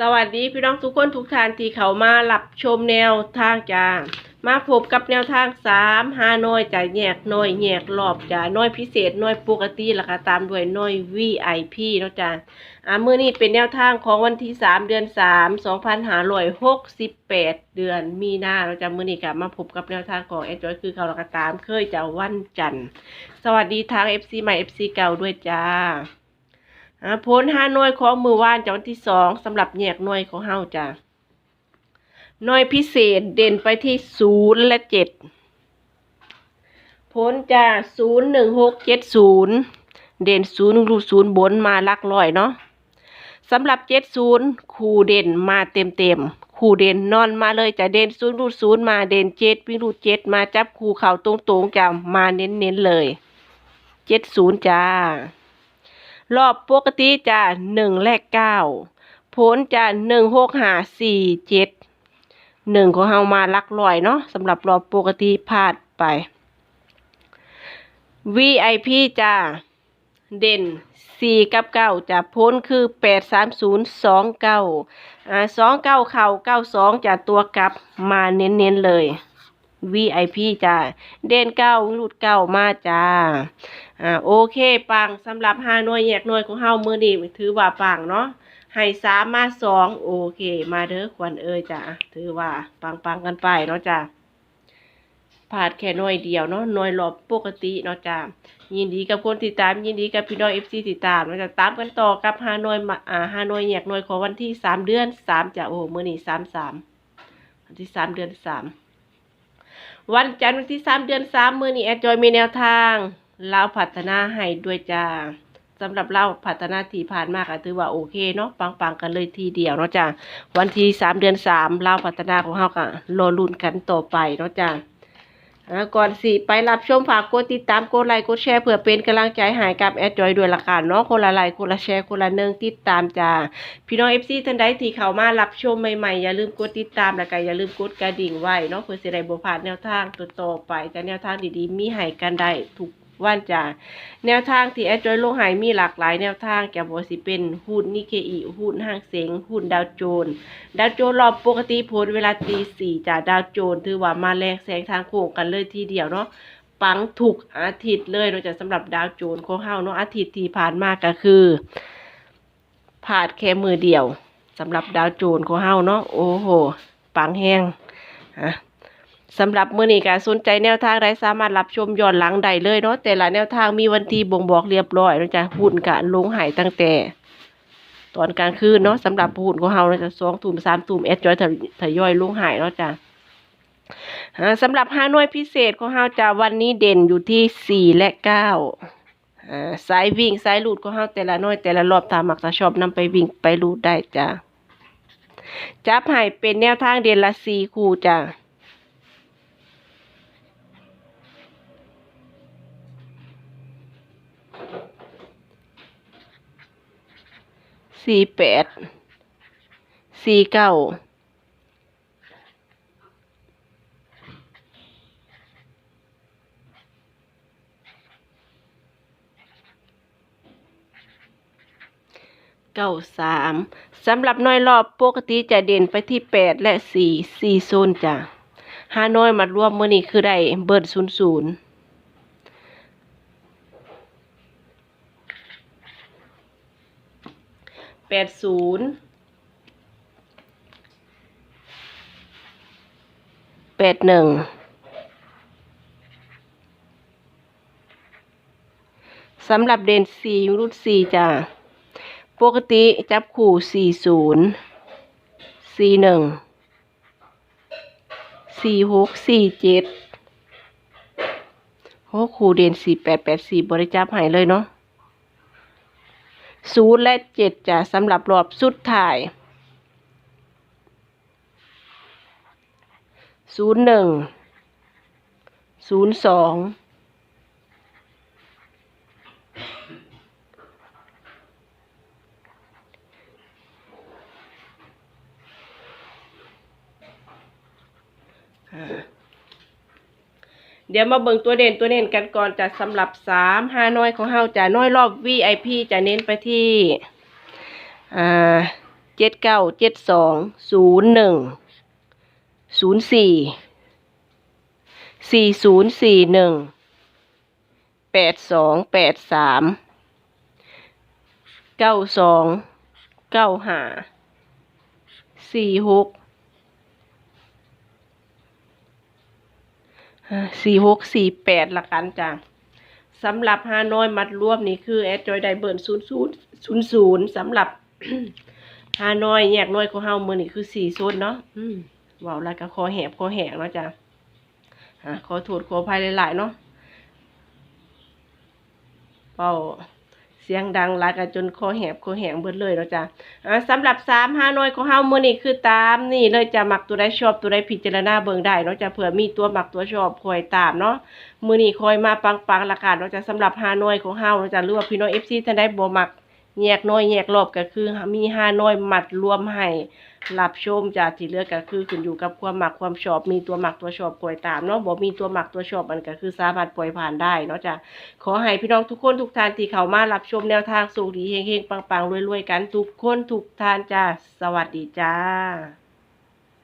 สวัสดีพี่น้องทุกคนทุกท่านที่เขามารับชมแนวทางจ้ามาพบกับแนวทางสามหาน้อยจ่าแยกน้อยแยกรอบจ้าน้อยพิเศษน้อยปกติราคาตามด้วยน้อย VIP เนาะจ้าอ่ามื้อนี้เป็นแนวทางของวันที่3เดือน3 2568เดือนมีนาเนาจ้ามื้อนี้ก็มาพบกับแนวทางของแอดจอยคือเขาราคาตามเคยจะวันจันทร์สวัสดีทาง FC ใหม่ FC เก่าด้วยจ้า ผลห้าหน่วยของมือว่านจากวันที่สองสำหรับแยกหน่วยของเฮาจ้ะหน่วยพิเศษเด่นไปที่ศูนย์และเจ็ดผลจ้ะศูนย์หนึ่งหกเจ็ดศูนย์เด่นศูนย์รูศูนย์บนมาลักร้อยเนาะสำหรับเจ็ดศูนย์คู่เด่นมาเต็มเต็มคู่เด่นนอนมาเลยจะเด่นศูนย์รูศูนย์มาเด่นเจ็ดวิ่งรูเจ็ดมาจับคู่เข่าตรงๆจ้ะมาเน้นๆเลยเจ็ดศูนย์จ้า รอบปกติจะหนึ่งและเก้าผลจะหนึ่งหกหาสี่เจ็ดหนึ่งของเฮามาลักลอยเนาะสำหรับรอบปกติพลาดไป VIP จะเด่นสี่กับเก้าจะพ้นคือแปดสามศูนย์สองเก้าอ่าสองเก้าเข่าเก้าสองจะตัวกลับมาเน้นๆเลย VIP จ้าเด่นเก้าหลุดเก้ามาจ้าอ่าโอเคปังสำหรับห้าหน่วยแยกหน่วยของเฮามือนี้ถือว่าปังเนาะให้สามมาสองโอเค มาเด้อขวัญเอ้ยจ้ะถือว่าปังปังกันไปเนาะจ้ะพลาดแค่น่วยเดียวเนาะน่วยรอบปกติเนาะจ้ะยินดีกับคนติดตาม ยินดีกับพี่น้องเอฟซีติดตามเนาะจ้ะตามกันต่อกับห้าน่วยมาอ่าห้าน่วยแยกหน่วยของวันที่สามเดือนสามจ้ะโอ้เมื่อนี้สามสามวันที่สามเดือนสาม วันจันทร์วันที่สามเดือนสามมือนี่แอดจอยมีแนวทางเล่าวพัฒนาให้ด้วยจ้าสำหรับเล่าพัฒนาที่ผ่านมากก็ถือว่าโอเคเนาะปังๆกันเลยทีเดียวเนาะจ้าวันที่สามเดือนสามเล่าพัฒนาของเฮาก็รอลุ้นกันต่อไปเนาะจ้า ก่อนสิไปรับชมฝากกดติดตามกดไลค์กดแชร์เพื่อเป็นกำลังใจหายกับแอดจอยด้วยละกันเนาะคนละไลค์คนละแชร์คนละเนืองติดตามจ้าพี่น้องเอฟซีท่านใดที่เข้ามารับชมใหม่ๆอย่าลืมกดติดตามแล้วก็อย่าลืมกดกระดิ่งไว้เนาะเพื่อสิได้บ่พลาดแนวทางต่อๆไปแต่แนวทางดีๆ มีให้กันได้ทุก วันจ้าแนวทางที่แอดจอยลงหายมีหลากหลายแนวทางแกบอกสิเป็นหุ้นนิเคอีหุ้นห้างเสงหุ้นดาวโจน ดาวโจนรอบปกติผลเวลาตีสี่จ้าดาวโจนถือว่ามาแรงแสงทางโค้งกันเลยทีเดียวเนาะปังถูกอาทิตย์เลยเนาะจ้ะสำหรับดาวโจนส์ของเฮาเนาะอาทิตย์ที่ผ่านมาก็คือพลาดแค่มือเดียวสำหรับดาวโจนส์ของเฮาเนาะโอ้โหปังแห้งฮะ สำหรับมื้อนี้กาสนใจแนวทางใดสามารถรับชมย้อนหลังได้เลยเนาะแต่ละแนวทางมีวันที่บ่งบอกเรียบร้อยนาะจ้ะหุ่นกะลงหายตั้งแต่ ตอนกลางคืนเนาะสำหรับหุ่นของเฮาเนาะจ้ะสองทุ่มสามทุ่มแอดจอยทยอยลงหายเนาะจ้ะสำหรับห้าหน่วยพิเศษของเฮาจะวันนี้เด่นอยู่ที่สี่และเก้าสายวิ่งสายลูดของเฮาแต่ละหน่วยแต่ละรอบตามมักจะชอบนำไปวิ่งไปลูดได้จ้ะจับให้เป็นแนวทางเด่นละสี่คู่จ้ะ สี่แปด สี่เก้า เก้าสามสำหรับน้อยรอบปกติจะเด่นไปที่แปดและสี่สี่โซนจ้ะห้าน้อยมารวมมื่อนี้คือได้เบิร์ดศูนย์ศูนย์ แปดศูนย์แปดหนึ่งสำหรับเด่นสี่รุ่นสี่จ้ะปกติจับคู่สี่ศูนย์สี่หนึ่งสี่หกสี่เจ็ดโอ้คู่เด่นสี่แปดแปดสี่บริจับหายเลยเนาะ ศูนย์และเจ็ดจะสำหรับรอบสุดท้ายศูนย์หนึ่งศูนย์สองเดี๋ยวมาเบิ่งตัวเด่นตัวเด่นกันก่อนจะสำหรับสามห้าน้อยของเฮาจะน้อยรอบ VIP จะเน้นไปที่อ่าเจ็ดเก้าเจ็ดสองศูนย์หนึ่งศูนย์สี่สี่ศูนย์สี่หนึ่งแปดสองแปดสามเก้าสองเก้าห้าสี่หก สี่หกสี่แปดละกันจ้ะสำหรับฮานอยมัดรวมนี่คือแอดจอยไดเบิร์นศูนย์ศูนย์ศูนย์ศูนย์สำหรับฮานอยแยกน้อยของเฮามือนี่คือสี่ศูนเนาะอืมว้าแล้วก็คอแหบคอแหกเนาะจ้ะอะขอโทษขออภัยหลายๆเนาะเป่า เสียงดังหลายกันจนคอแหบคอแหงเบิดเลยเนาะจ้ะอ่าสำหรับสามฮานอยของเฮามือนี่คือตามนี่เลยจะหมักตัวได้ชอบตัวได้พิจารณาเบิ่งได้เนาะจ้ะเผื่อมีตัวหมักตัวชอบคอยตามเนาะมือนี่คอยมาปังๆละกันเนาะจ้ะสำหรับฮานอยของเฮาเนาะจ้ะหรือว่าพี่น้อง FC ท่านใดบ่มักแยกน้อยแยกรอบก็คือมีห้าน้อยมัดรวมให้ รับชมจากที่เหลือก็คือขึ้นอยู่กับความหมักความชอบมีตัวหมักตัวชอบปล่อยตามเนาะบ่มีตัวหมักตัวชอบมันก็คือสามารถปล่อยผ่านได้เนาะจ้ะขอให้พี่น้องทุกคนทุกท่านที่เข้ามารับชมแนวทางสุขดีเฮงๆปังๆรวยๆกันทุกคนทุกท่านจ้าสวัสดีจ้า